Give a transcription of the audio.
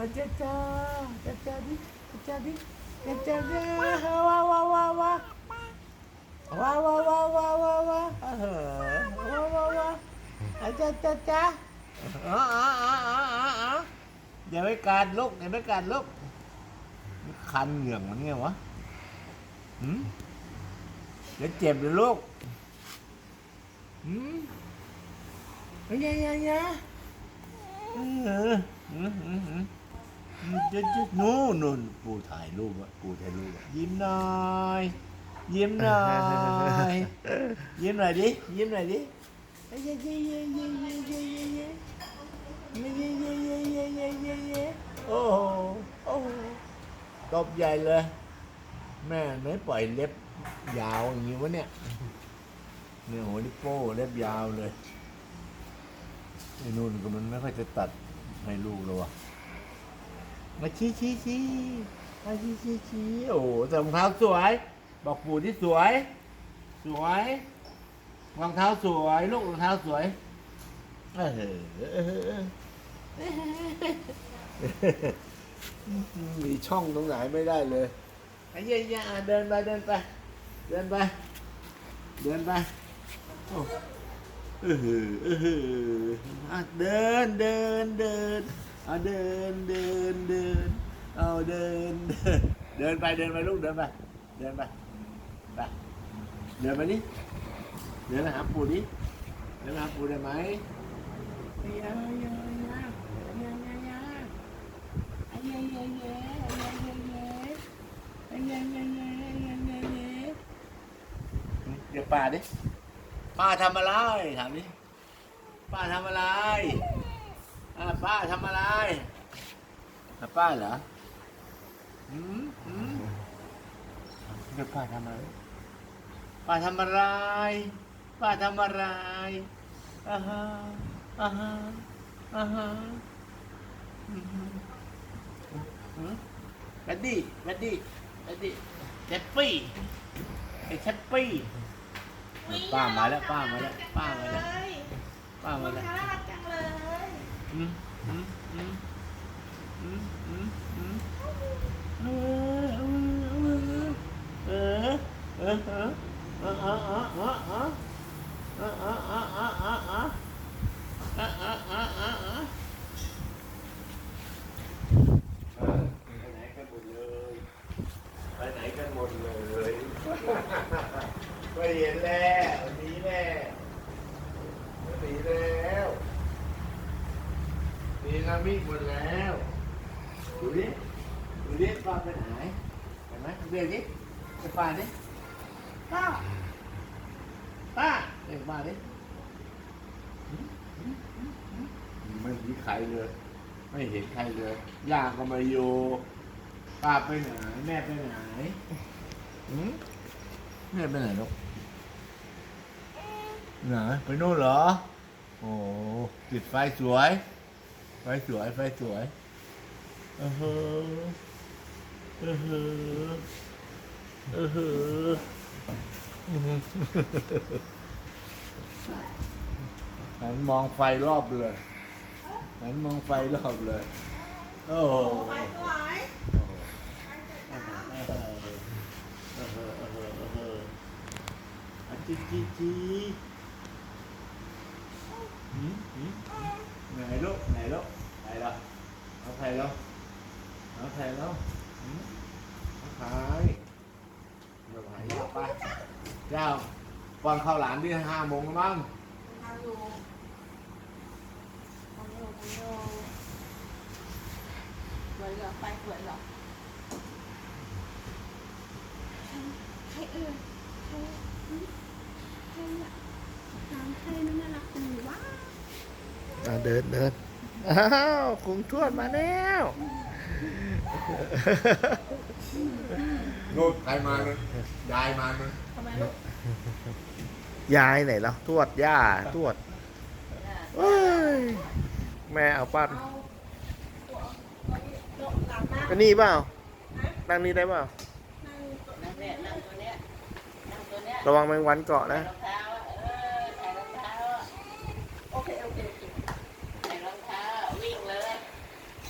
อาจ้าจ้าเจ้าจ้าดิเจ้าจ้าดิเจ้าจ้าดิว้าวว้าวว้าวว้าวว้าวว้าวว้าวว้าวว้าวเออว้าวว้าวว้าวเจ้าจ้าจ้าอ๋ออ๋ออ๋ออ๋ออย่าไปการลุกอย่าไปการลุกคันเหงื่องมันไงวะหืมเดี๋ยวเจ็บเดี๋ยวลูกหืมยังยังยังเออหืมหืมหืม จะจะนู่นนู่ปูถ่ายรูปอะปูถ่ายรูปยิ้มหน่อย ยิ้มหน่อย ยิ้มหน่อยดิ ยิ้มหน่อยดิโอโโอ้โหตบใหญ่เลย แม่ไม่ปล่อยเล็บยาวอย่างนี้วะเนี่ยเนี่ยโหนี่โป้เล็บยาวเลยไอ้นู่นก็มันไม่ค่อยจะตัดให้ลูกเลยวะ มาชี้ชี้ชี้มาชี้ชี้ชี้โอ้แต่รองเท้าสวย บอกปู่ที่สวย สวยรองเท้าสวยลูกรองเท้าสวยเออมีช่องตรงไหนไม่ได้เลยไอ้เย่ยเดินไปเดินไป เดินไป เดินไปเออเออเดินเดินเดิน เอาเดินเดินเดินเอาเดินเดินไปเดินไปลูกเดินไปเดินไปไปเดินไปนี่เดินไปหาปูนี่เดินไปหาปู่ได้ไหมไม่เย่าย่าย่าย่าย่าย่าอย่ย่าย่าย่าอย่ย่าย่าย่าย่าย่าย่าเดี๋ยวป้าดิป้าทำอะไรถามดิป้าทำอะไร อาป้าทำอะไรอาป้าเหรออืมอืมเรีป้าทำอะไร ป้าทำอะไร ป้าทำอะไรอ่าฮะอ่าฮะอ่าฮะอืมหืมบัดดี้บัดดี้บัดดี้แชปปี้ไอ้แชปปี้ป้ามาแล้วป้ามาแล้วป้ามาแล้วป้ามาแล้ว ไปเห็นแล้วหนีแล้วหนีแล้ว หนีนามิหมดแล้วดูดิดูดิป้าไปไหนเห็นไหมเรียกดิไปป้าดิป้าป้าเรียกป้าดิไม่มีใครเลย ไม่เห็นใครเลยย่าก็ไมาอยู่ป้าไปไหนแม่ไปไหนหืมแม่ไปไหนลูกไหนไปโน่นเหรอ โอ้ติดไฟสวยไฟ สวย ไฟสวยเออเฮอเออเฮอเออเฮอหันมองไฟรอบเลยหันมองไฟรอบเลย โอ้โหไปสวยเออเออเออเออเออเอออะจีจีจีหืมหืม ไหนลูกไหนลูกไหนล่ะเอาใครแล้วเอาใครแล้วเอาใครเดี๋ยวไหนยาไปยาก่อนเข้าหลานที่ห้าโมงแล้วมั้งทำอยู่ทำอยู่ทำอยู่สวยเหรอไปสวยเหรอใครเอ่ยใครอืมใครอะถามใครมันน่ารักจังวะ อะเดินเดินอ้าวคุงทวดมาแล้วนู่นใครมานู่นยายมานู่นทำไมลูกยายไหนแล้วทวดย่าทวดเอ้ยแม่เอาป้าเอาตัวโต๊ะหลังนะอันนี้เปล่านั่งนี่ได้เปล่านั่งตัวนั่งเนี่ยนั่งตัวเนี้ยนั่งตัวเนี้ยระวังแมงวันเกาะนะเราใส่